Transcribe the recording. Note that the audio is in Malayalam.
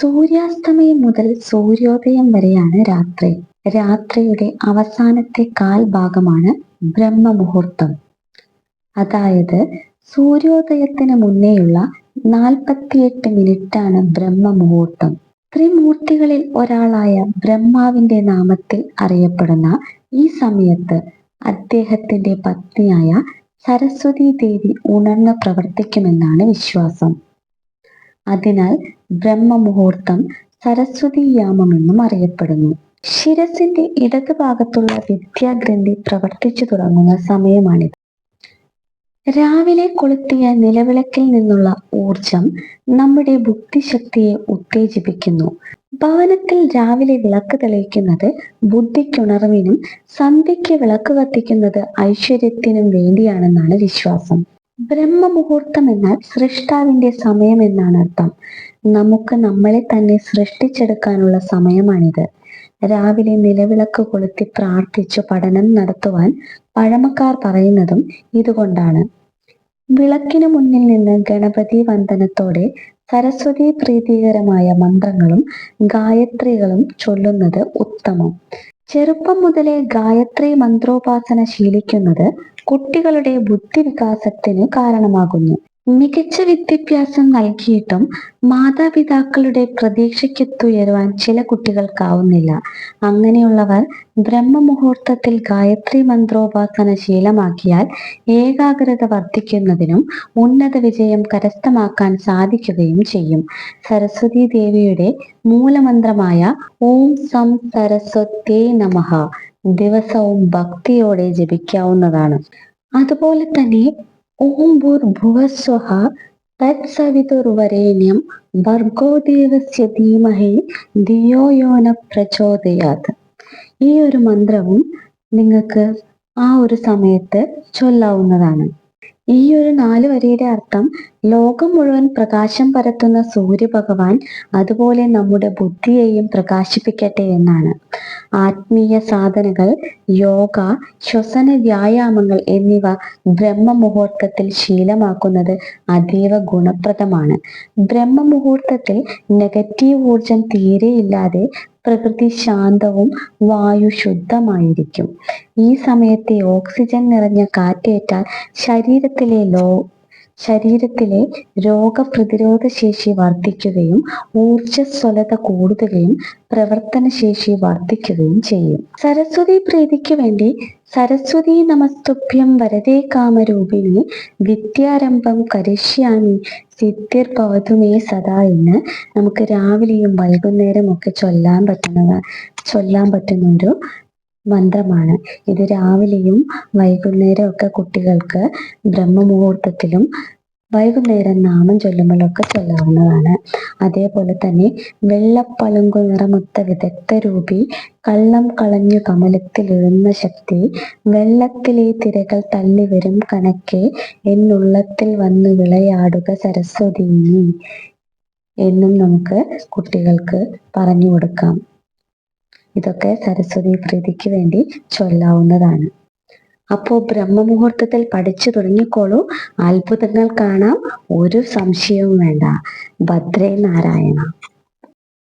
സൂര്യാസ്തമയം മുതൽ സൂര്യോദയം വരെയാണ് രാത്രി. രാത്രിയുടെ അവസാനത്തെ കാൽ ഭാഗമാണ് ബ്രഹ്മമുഹൂർത്തം. അതായത് സൂര്യോദയത്തിന് മുന്നേയുള്ള നാൽപ്പത്തിയെട്ട് മിനിറ്റാണ് ബ്രഹ്മമുഹൂർത്തം. ത്രിമൂർത്തികളിൽ ഒരാളായ ബ്രഹ്മാവിന്റെ നാമത്തിൽ അറിയപ്പെടുന്ന ഈ സമയത്ത് അദ്ദേഹത്തിന്റെ പത്നിയായ സരസ്വതി ദേവി ഉണർന്ന് പ്രവർത്തിക്കുമെന്നാണ് വിശ്വാസം. അതിനാൽ ബ്രഹ്മമുഹൂർത്തം സരസ്വതി യാമമെന്നും അറിയപ്പെടുന്നു. ശിരസിന്റെ ഇടതുഭാഗത്തുള്ള വിദ്യാഗ്രന്ഥി പ്രവർത്തിച്ചു തുടങ്ങുന്ന സമയമാണിത്. രാവിലെ കൊളുത്തിയ നിലവിളക്കിൽ നിന്നുള്ള ഊർജം നമ്മുടെ ബുദ്ധിശക്തിയെ ഉത്തേജിപ്പിക്കുന്നു. ഭവനത്തിൽ രാവിലെ വിളക്ക് തെളിയിക്കുന്നത് ബുദ്ധിക്കുണർവിനും സന്ധ്യയ്ക്ക് വിളക്ക് കത്തിക്കുന്നത് ഐശ്വര്യത്തിനും വേണ്ടിയാണെന്നാണ് വിശ്വാസം. ബ്രഹ്മമുഹൂർത്തം എന്നാൽ സൃഷ്ടാവിന്റെ സമയം എന്നാണ് അർത്ഥം. നമുക്ക് നമ്മളെ തന്നെ സൃഷ്ടിച്ചെടുക്കാനുള്ള സമയമാണിത്. രാവിലെ നിലവിളക്ക് കൊളുത്തി പ്രാർത്ഥിച്ചു പഠനം നടത്തുവാൻ പഴമക്കാർ പറയുന്നതും ഇതുകൊണ്ടാണ്. വിളക്കിനു മുന്നിൽ നിന്ന് ഗണപതി വന്ദനത്തോടെ സരസ്വതി പ്രീതികരമായ മന്ത്രങ്ങളും ഗായത്രികളും ചൊല്ലുന്നത് ഉത്തമം. ചെറുപ്പം മുതലേ ഗായത്രി മന്ത്രോപാസന ശീലിക്കുന്നത് കുട്ടികളുടെ ബുദ്ധിവികാസത്തിന് കാരണമാകുന്നു. മികച്ച വിദ്യാഭ്യാസം നൽകിയിട്ടും മാതാപിതാക്കളുടെ പ്രതീക്ഷയ്ക്കെത്തുയരുവാൻ ചില കുട്ടികൾക്കാവുന്നില്ല. അങ്ങനെയുള്ളവർ ബ്രഹ്മമുഹൂർത്തത്തിൽ ഗായത്രി മന്ത്രോപാസന ശീലമാക്കിയാൽ ഏകാഗ്രത വർദ്ധിക്കുന്നതിനും ഉന്നത വിജയം കരസ്ഥമാക്കാൻ സാധിക്കുകയും ചെയ്യും. സരസ്വതി ദേവിയുടെ മൂലമന്ത്രമായ ഓം സം സരസ്വത്യേ നമഃ ദിവസവും ഭക്തിയോടെ ജപിക്കാവുന്നതാണ്. അതുപോലെ തന്നെ ഓം ഭൂർഭുവസ്വഹ തത്സവിതുർവരേണ്യം ഭർഗോ ദേവസ്യ ധീമഹി പ്രചോദയാത്. ഈ ഒരു മന്ത്രവും നിങ്ങൾക്ക് ആ ഒരു സമയത്ത് ചൊല്ലാവുന്നതാണ്. ഈ ഒരു നാല് വരിയുടെ അർത്ഥം ലോകം മുഴുവൻ പ്രകാശം പരത്തുന്ന സൂര്യഭഗവാൻ അതുപോലെ നമ്മുടെ ബുദ്ധിയെയും പ്രകാശിപ്പിക്കട്ടെ എന്നാണ്. ആത്മീയ സാധനകൾ യോഗ ശ്വസന വ്യായാമങ്ങൾ എന്നിവ ബ്രഹ്മമുഹൂർത്തത്തിൽ ശീലമാക്കുന്നത് അതീവ ഗുണപ്രദമാണ്. ബ്രഹ്മമുഹൂർത്തത്തിൽ നെഗറ്റീവ് ഊർജം തീരെയില്ലാതെ പ്രകൃതി ശാന്തവും വായു ശുദ്ധമായിരിക്കും. ഈ സമയത്തെ ഓക്സിജൻ നിറഞ്ഞ കാറ്റേറ്റാൽ ശരീരത്തിലെ ലോ ശരീരത്തിലെ രോഗപ്രതിരോധ ശേഷി വർദ്ധിക്കുകയും ഊർജസ്വലത കൂടുകയും പ്രവർത്തനശേഷി വർദ്ധിക്കുകയും ചെയ്യും. സരസ്വതി പ്രീതിക്ക് വേണ്ടി സരസ്വതി നമസ്തുഭ്യം വരദേ കാമരൂപിണി വിദ്യാരംഭം കരിഷ്യാമി സിദ്ധിർ ഭവതുമേ സദാ എന്ന് നമുക്ക് രാവിലെയും വൈകുന്നേരം ഒക്കെ ചൊല്ലാൻ പറ്റുന്ന ചൊല്ലാൻ പറ്റുന്ന ഒരു മന്ത്രമാണ്. ഇത് രാവിലെയും വൈകുന്നേരം ഒക്കെ കുട്ടികൾക്ക് ബ്രഹ്മമുഹൂർത്തത്തിലും വൈകുന്നേരം നാമം ചൊല്ലുമ്പോഴൊക്കെ ചൊല്ലാവുന്നതാണ്. അതേപോലെ തന്നെ വെള്ളപ്പളുങ്കു നിറമൊത്ത വിദഗ്ധ രൂപി കള്ളം കളഞ്ഞു കമലത്തിൽ എഴുന്ന ശക്തി വെള്ളത്തിലെ തിരകൾ തള്ളി വരും കണക്കെ എന്നുള്ളത്തിൽ വന്ന് വിളയാടുക സരസ്വതി എന്നും നമുക്ക് കുട്ടികൾക്ക് പറഞ്ഞു കൊടുക്കാം. ഇതൊക്കെ സരസ്വതി പ്രീതിക്ക് വേണ്ടി ചൊല്ലാവുന്നതാണ്. അപ്പോൾ ബ്രഹ്മമുഹൂർത്തത്തിൽ പഠിച്ചു തുടങ്ങിക്കോളൂ. അത്ഭുതങ്ങൾ കാണാം. ഒരു സംശയവും വേണ്ട. ഭദ്രേ നാരായണ.